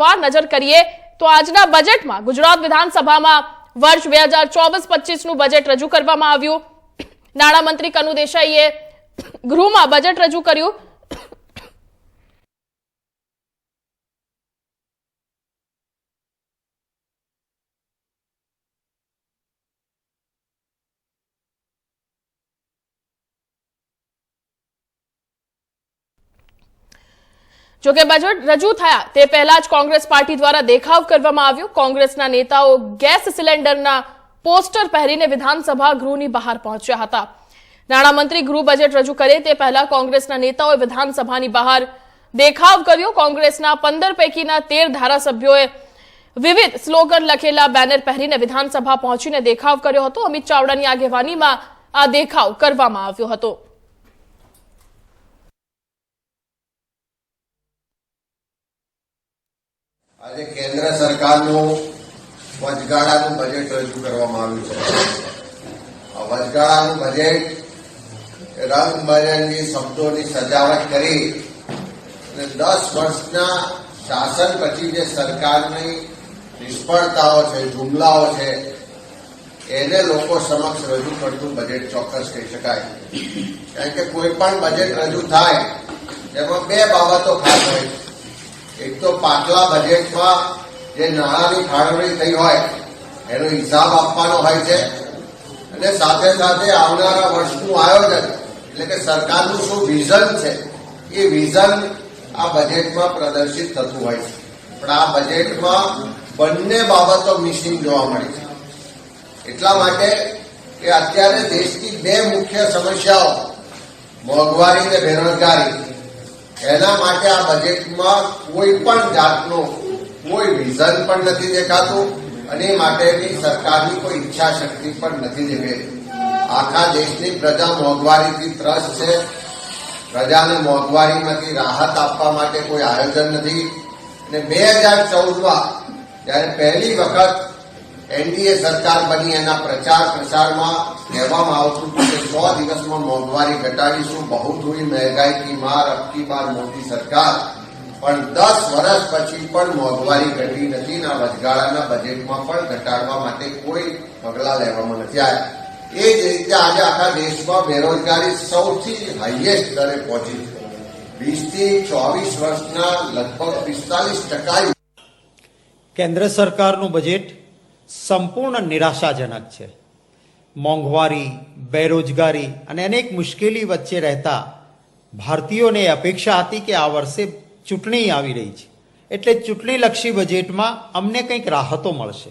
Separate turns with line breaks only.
વિગતવાર નજર કરીએ તો આજના બજેટમાં ગુજરાત વિધાનસભામાં વર્ષ બે હજાર ચોવીસ પચીસનું બજેટ રજૂ કરવામાં આવ્યું. નાણામંત્રી કનુ દેસાઈએ ગૃહમાં બજેટ રજૂ કર્યું. જોકે બજેટ રજૂ થયા, તે પહેલા જ કોંગ્રેસ પાર્ટી દ્વારા દેખાવ કરવામાં આવ્યો. કોંગ્રેસના નેતાઓ ગેસ સિલિન્ડરના પોસ્ટર પહેરીને વિધાનસભા ગૃહની બહાર પહોંચ્યા હતા. નાણામંત્રી ગૃહ બજેટ રજૂ કરે તે પહેલા કોંગ્રેસના નેતાઓએ વિધાનસભાની બહાર દેખાવ કર્યો. કોંગ્રેસના પંદર પૈકીના તેર ધારાસભ્યોએ વિવિધ સ્લોગન લખેલા બેનર પહેરીને વિધાનસભા પહોંચીને દેખાવ કર્યો હતો. અમિત ચાવડાની આગેવાનીમાં આ દેખાવ કરવામાં આવ્યો હતો.
આજે કેન્દ્ર સરકારનું વચગાળાનું બજેટ રજૂ કરવામાં આવ્યું છે. આ વચગાળાનું બજેટ રંગબરંગી શબ્દોની સજાવટ કરી અને દસ વર્ષના શાસન પછી જે સરકારની નિષ્ફળતાઓ છે, જુમલાઓ છે, એને લોકો સમક્ષ રજૂ કરતું બજેટ ચોક્કસ કહી શકાય. કારણ કે કોઈ પણ બજેટ રજૂ થાય, એમાં બે બાબતો ખાસ હોય છે. એક તો પાછલા બજેટમાં જે નાણાંની ફાળવણી થઈ હોય, એનો હિસાબ આપવાનો હોય છે. અને સાથે સાથે આવનારા વર્ષનું આયોજન, એટલે કે સરકારનું શું વિઝન છે, એ વિઝન આ બજેટમાં પ્રદર્શિત થતું હોય છે. પણ આ બજેટમાં બંને બાબતો મિસિંગ જોવા મળી છે. એટલા માટે કે અત્યારે દેશની બે મુખ્ય સમસ્યાઓ, મોંઘવારી અને બેરોજગારી. એના માટે આ બજેટમાં કોઈ પણ જાતનું કોઈ વિઝન પણ નથી દેખાતું અને માટેની સરકારની કોઈ ઈચ્છા શક્તિ પણ નથી દેખાતી. આખા દેશની પ્રજા મોંઘવારીથી ત્રસ્ત છે. પ્રજાને મોંઘવારીમાંથી રાહત આપવા માટે કોઈ આયોજન નથી. અને બે હજાર ચૌદમાં જ્યારે પહેલી વખત એનડીએ સરકાર બની, એના પ્રચાર પ્રસારમાં કહેવામાં આવતું કે સો દિવસમાં મોંઘવારી ઘટાડીશું. બહુ થોડી મહેંગાઈ માર અબકી બાર મોદી સરકાર. પણ દસ વર્ષ પછી પણ મોંઘવારી ઘટી નથી ના વચગાળાના બજેટમાં પણ ઘટાડવા માટે કોઈ પગલાં લેવામાં નથી આવ્યા. એ જ રીતે આજે આખા દેશમાં બેરોજગારી સૌથી હાઈએસ્ટ સ્તરે પહોંચી છે. વીસથી ચોવીસ વર્ષના લગભગ પિસ્તાલીસ ટકા
કેન્દ્ર સરકારનું બજેટ સંપૂર્ણ નિરાશાજનક છે. મોંઘવારી, બેરોજગારી અને અનેક મુશ્કેલી વચ્ચે રહેતા ભારતીયોને અપેક્ષા હતી કે આ વર્ષે ચૂંટણી આવી રહી છે. એટલે ચૂંટણીલક્ષી બજેટમાં અમને કંઈક રાહતો મળશે.